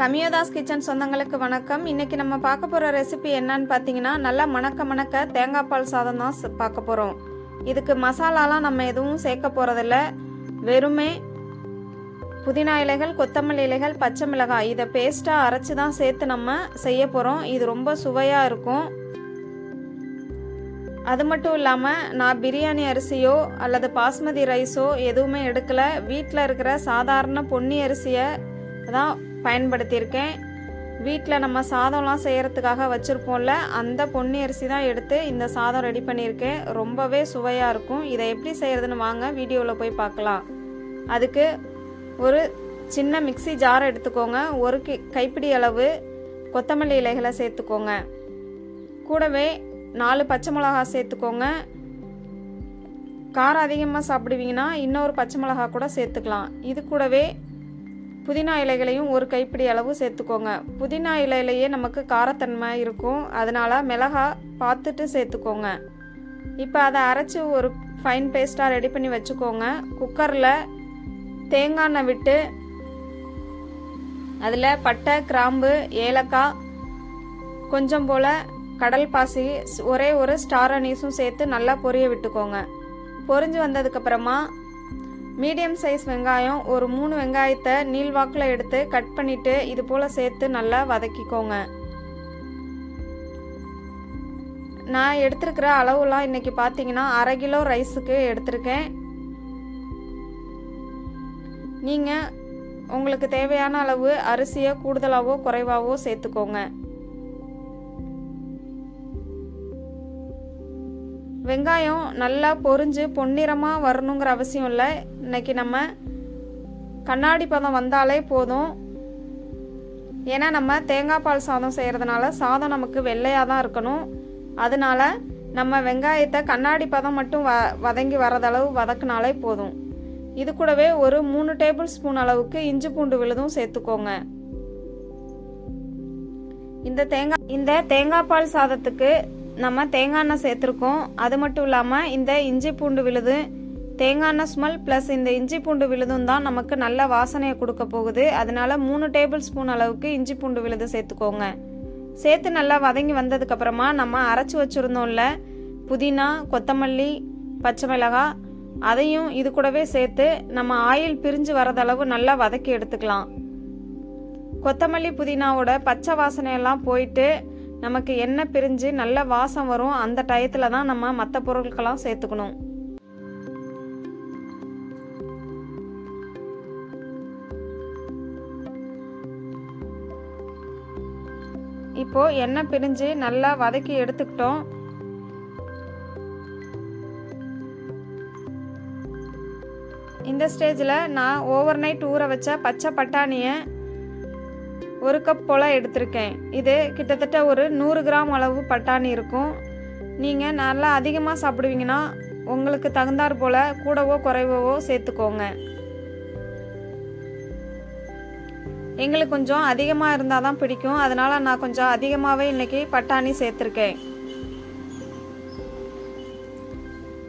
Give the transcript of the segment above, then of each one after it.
கமியோதாஸ் kitchen சொந்தங்களுக்கு வணக்கம். இன்னைக்கு நம்ம பார்க்க போகிற ரெசிபி என்னன்னு பார்த்தீங்கன்னா நல்லா மணக்க மணக்க தேங்காய் பால் சாதம் தான் பார்க்க போகிறோம் இதுக்கு மசாலாலாம் நம்ம எதுவும் சேர்க்க போகிறதில்ல வெறுமே புதினா இலைகள் கொத்தமல்லி இலைகள் பச்சை மிளகாய் இதை பேஸ்ட்டாக அரைச்சி தான் சேர்த்து நம்ம செய்ய போகிறோம் இது ரொம்ப சுவையாக இருக்கும். அது மட்டும் இல்லாமல் நான் பிரியாணி அரிசியோ அல்லது பாஸ்மதி ரைஸோ எதுவுமே எடுக்கலை. வீட்டில் இருக்கிற சாதாரண பொன்னி அரிசியை தான் பயன்படுத்தியிருக்கேன். வீட்டில் நம்ம சாதம்லாம் செய்கிறதுக்காக வச்சுருப்போம்ல அந்த பொன்னி அரிசி தான் எடுத்து இந்த சாதம் ரெடி பண்ணியிருக்கேன். ரொம்பவே சுவையாக இருக்கும். இதை எப்படி செய்கிறதுன்னு வாங்க வீடியோவில் போய் பார்க்கலாம். அதுக்கு ஒரு சின்ன மிக்ஸி ஜார் எடுத்துக்கோங்க. ஒரு கி- கைப்பிடி அளவு கொத்தமல்லி இலைகளை சேர்த்துக்கோங்க. கூடவே நாலு பச்சை மிளகா சேர்த்துக்கோங்க. காரம் அதிகமாக சாப்பிடுவீங்கன்னா இன்னொரு பச்சை மிளகா கூட சேர்த்துக்கலாம். இது கூடவே புதினா இலைகளையும் ஒரு கைப்பிடி அளவு சேர்த்துக்கோங்க. புதினா இலையிலேயே நமக்கு காரத்தன்மை இருக்கும். அதனால் மிளகா பார்த்துட்டு சேர்த்துக்கோங்க. இப்போ அதை அரைச்சி ஒரு ஃபைன் பேஸ்ட்டாக ரெடி பண்ணி வச்சுக்கோங்க. குக்கரில் தேங்காய் எண்ணெய் விட்டு அதில் பட்டை கிராம்பு ஏலக்காய் கொஞ்சம் போல் கடல் பாசி ஸ்- ஒரே ஒரு ஸ்டார் அனீஸும் சேர்த்து நல்லா பொரிய விட்டுக்கோங்க. பொரிஞ்சு வந்ததுக்கப்புறமா மீடியம் சைஸ் வெங்காயம் ஒரு மூணு வெங்காயத்தை நீள்வாக்கில் எடுத்து கட் பண்ணிட்டு இது போல் சேர்த்து நல்லா வதக்கிக்கோங்க. நான் எடுத்துருக்கிற அளவுலாம் இன்னைக்கு பார்த்தீங்கன்னா அரை கிலோ ரைஸுக்கு எடுத்திருக்கேன். நீங்கள் உங்களுக்கு தேவையான அளவு அரிசியை கூடுதலாகவோ குறைவாகவோ சேர்த்துக்கோங்க. வெங்காயம் நல்லா பொரிஞ்சு பொன்னிறமாக வரணுங்கிற அவசியம் இல்லை. இன்னைக்கு நம்ம கண்ணாடி பதம் வந்தாலே போதும். ஏன்னா நம்ம தேங்காய் பால் சாதம் செய்கிறதுனால சாதம் நமக்கு வெள்ளையாக தான் இருக்கணும். அதனால நம்ம வெங்காயத்தை கண்ணாடி பதம் மட்டும் வ வதங்கி வரதளவு வதக்குனாலே போதும். இது கூடவே ஒரு மூணு டேபிள் ஸ்பூன் அளவுக்கு இஞ்சி பூண்டு விழுதும் சேர்த்துக்கோங்க. இந்த தேங்காய் இந்த தேங்காய் பால் சாதத்துக்கு நம்ம தேங்காய் எண்ணெய் சேர்த்துருக்கோம். அது மட்டும் இல்லாமல் இந்த இஞ்சி பூண்டு விழுது தேங்காய் ஸ்மெல் ப்ளஸ் இந்த இஞ்சி பூண்டு விழுதும் தான் நமக்கு நல்ல வாசனையை கொடுக்க போகுது. அதனால மூணு டேபிள் ஸ்பூன் அளவுக்கு இஞ்சி பூண்டு விழுது சேர்த்துக்கோங்க. சேர்த்து நல்லா வதங்கி வந்ததுக்கப்புறமா நம்ம அரைச்சி வச்சுருந்தோம்ல புதினா கொத்தமல்லி பச்சை மிளகாய் அதையும் இது கூடவே சேர்த்து நம்ம ஆயில் பிரிஞ்சு வரதளவு நல்லா வதக்கி எடுத்துக்கலாம். கொத்தமல்லி புதினாவோட பச்சை வாசனையெல்லாம் போயிட்டு நமக்கு எண்ணெய் பிரிஞ்சு நல்ல வாசம் வரும். அந்த டயத்தில் தான் நம்ம மற்ற பொருட்கள்லாம் சேர்த்துக்கணும். இப்போ எண்ணெய் பிரிஞ்சு நல்லா வதக்கி எடுத்துக்கிட்டோம். இந்த ஸ்டேஜில் நான் ஓவர் நைட் ஊற வச்ச பச்சை பட்டாணியை ஒரு கப் போல் எடுத்திருக்கேன். இது கிட்டத்தட்ட ஒரு நூறு கிராம் அளவு பட்டாணி இருக்கும். நீங்கள் நல்லா அதிகமாக சாப்பிடுவீங்கன்னா உங்களுக்கு தகுந்தாற் போல் கூடவோ குறைவோ சேர்த்துக்கோங்க. எங்களுக்கு கொஞ்சம் அதிகமாக இருந்தால் தான் பிடிக்கும். அதனால் நான் கொஞ்சம் அதிகமாகவே இன்றைக்கி பட்டாணி சேர்த்துருக்கேன்.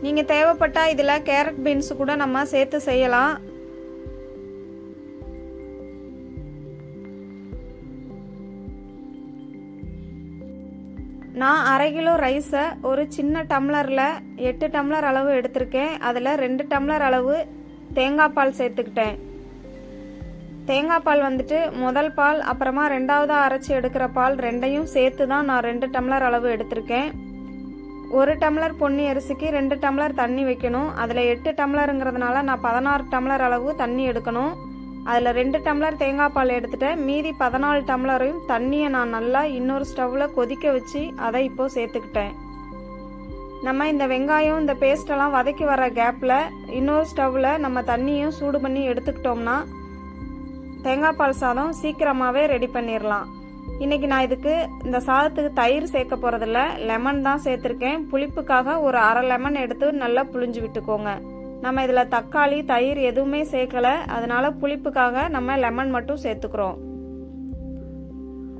நீங்கள் தேவைப்பட்டால் இதில் கேரட் பீன்ஸ் கூட நம்ம சேர்த்து செய்யலாம். நான் அரை கிலோ ரைஸை ஒரு சின்ன டம்ளரில் எட்டு டம்ளர் அளவு எடுத்திருக்கேன். அதில் ரெண்டு டம்ளர் அளவு தேங்காய் பால் சேர்த்துக்கிட்டேன். தேங்காய் பால் வந்துட்டு முதல் பால் அப்புறமா ரெண்டாவது அரைச்சி எடுக்கிற பால் ரெண்டையும் சேர்த்து தான் நான் ரெண்டு டம்ளர் அளவு எடுத்திருக்கேன். ஒரு டம்ளர் பொன்னி அரிசிக்கு ரெண்டு டம்ளர் தண்ணி வைக்கணும். அதில் எட்டு டம்ளருங்கிறதுனால நான் பதினாறு டம்ளர் அளவு தண்ணி எடுக்கணும். அதில் ரெண்டு டம்ளர் தேங்காய் பால் எடுத்துட்டேன். மீதி பதினாலு டம்ளரையும் தண்ணியை நான் நல்லா இன்னொரு ஸ்டவ்வில் கொதிக்க வச்சு அதை இப்போது சேர்த்துக்கிட்டேன். நம்ம இந்த வெங்காயம் இந்த பேஸ்டெல்லாம் வதக்கி வர கேப்பில் இன்னொரு ஸ்டவ்வில் நம்ம தண்ணியும் சூடு பண்ணி எடுத்துக்கிட்டோம்னா தேங்காய் பால் சாதம் சீக்கிரமாகவே ரெடி பண்ணிடலாம் இன்றைக்கி நான் இதுக்கு இந்த சாதத்துக்கு தயிர் சேர்க்க போகிறதில்ல லெமன் தான் சேர்த்துருக்கேன். புளிப்புக்காக ஒரு அரை லெமன் எடுத்து நல்லா புளிஞ்சு விட்டுக்கோங்க. நம்ம இதில் தக்காளி தயிர் எதுவுமே சேர்க்கலை. அதனால் புளிப்புக்காக நம்ம லெமன் மட்டும் சேர்த்துக்கிறோம்.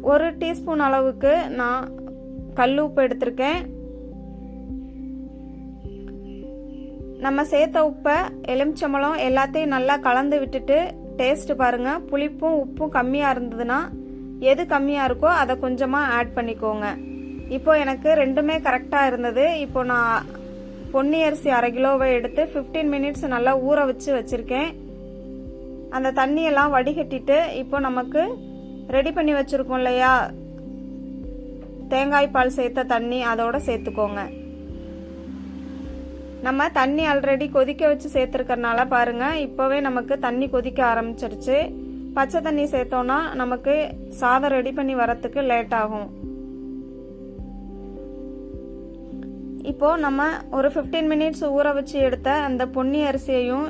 ஒரு டீஸ்பூன் அளவுக்கு நான் கல் உப்பு எடுத்திருக்கேன். நம்ம சேர்த்த உப்பை எலுமிச்சம்பழம் எல்லாத்தையும் நல்லா கலந்து விட்டுட்டு டேஸ்ட்டு பாருங்கள் புளிப்பும் உப்பும் கம்மியாக இருந்ததுன்னா எது கம்மியாக இருக்கோ அதை கொஞ்சமாக ஆட் பண்ணிக்கோங்க. இப்போ எனக்கு ரெண்டுமே கரெக்டாக இருந்தது. இப்போ நான் பொன்னி அரிசி அரை கிலோவை எடுத்து 15 மினிட்ஸ் நல்லா ஊற வச்சு வச்சுருக்கேன். அந்த தண்ணியெல்லாம் வடிகட்டிட்டு இப்போ நமக்கு ரெடி பண்ணி வச்சுருக்கோம் இல்லையா? தேங்காய் பால் சேர்த்த தண்ணி அதோட சேர்த்துக்கோங்க. நம்ம தண்ணி ஆல்ரெடி கொதிக்க வச்சு சேர்த்துருக்கறனால பாருங்கள் இப்போவே நமக்கு தண்ணி கொதிக்க ஆரம்பிச்சிருச்சு. பச்சை தண்ணி சேர்த்தோன்னா நமக்கு சாதம் ரெடி பண்ணி வரத்துக்கு லேட் ஆகும். இப்போ நம்ம ஒரு 15 மினிட்ஸ் ஊற வச்சு எடுத்த அந்த பொன்னி அரிசியையும்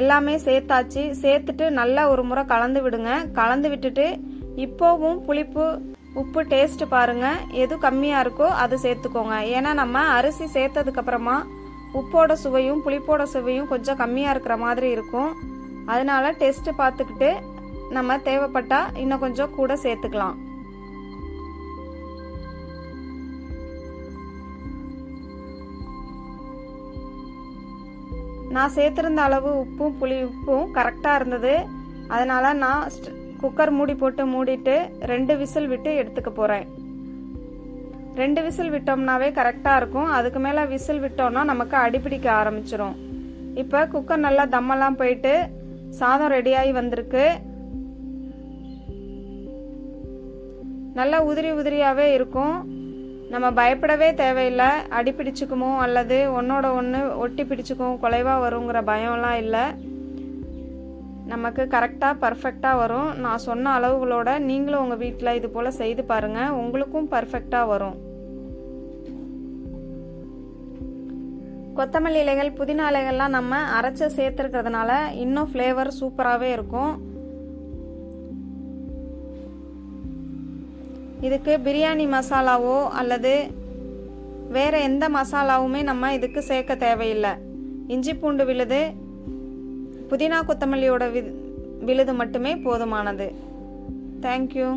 எல்லாமே சேர்த்தாச்சு. சேர்த்துட்டு நல்லா ஒரு முறை கலந்து விடுங்க. கலந்து விட்டுட்டு இப்போவும் புளிப்பு உப்பு டேஸ்ட் பாருங்க. எது கம்மியா இருக்கோ அது சேர்த்துக்கோங்க. ஏன்னா நம்ம அரிசி சேர்த்ததுக்கு அப்புறமா உப்போட சுவையும் புளிப்போட சுவையும் கொஞ்சம் கம்மியாக இருக்கிற மாதிரி இருக்கும். அதனால டேஸ்ட்டு பார்த்துக்கிட்டு நம்ம தேவைப்பட்டால் இன்னும் கொஞ்சம் கூட சேர்த்துக்கலாம். நான் சேர்த்துருந்த அளவு உப்பும் புளி உப்பும் கரெக்டாக இருந்தது. அதனால் நான் குக்கர் மூடி போட்டு மூடிட்டு ரெண்டு விசில் விட்டு எடுத்துக்க போகிறேன் ரெண்டு விசில் விட்டோம்னாவே கரெக்டாக இருக்கும். அதுக்கு மேலே விசில் விட்டோம்னா நமக்கு அடிப்பிடிக்க ஆரம்பிச்சிரும். இப்போ குக்கர் நல்லா தம்மெல்லாம் போயிட்டு சாதம் ரெடியாகி வந்திருக்கு. நல்லா உதிரி உதிரியாகவே இருக்கும். நம்ம பயப்படவே தேவையில்லை. அடி பிடிச்சிக்குமோ அல்லது ஒன்னோட ஒன்று ஒட்டி பிடிச்சுக்கும் குலைவாக வருங்கிற பயம்லாம் இல்லை. நமக்கு கரெக்டாக பர்ஃபெக்டாக வரும். நான் சொன்ன அளவுகளோட நீங்களும் உங்கள் வீட்டில் இது போல் செய்து பாருங்கள் உங்களுக்கும் பர்ஃபெக்டாக வரும். கொத்தமல்லி இலைகள் புதினா இலைகள்லாம் நம்ம அரைச்சி சேர்த்துருக்கிறதுனால இன்னும் ஃப்ளேவர் சூப்பராகவே இருக்கும். இதுக்கு பிரியாணி மசாலாவோ அல்லது வேற எந்த மசாலாவுமே நம்ம இதுக்கு சேர்க்க தேவையில்லை. இஞ்சி பூண்டு விழுது புதினா கொத்தமல்லியோட வி விழுது மட்டுமே போதுமானது. தேங்க்யூ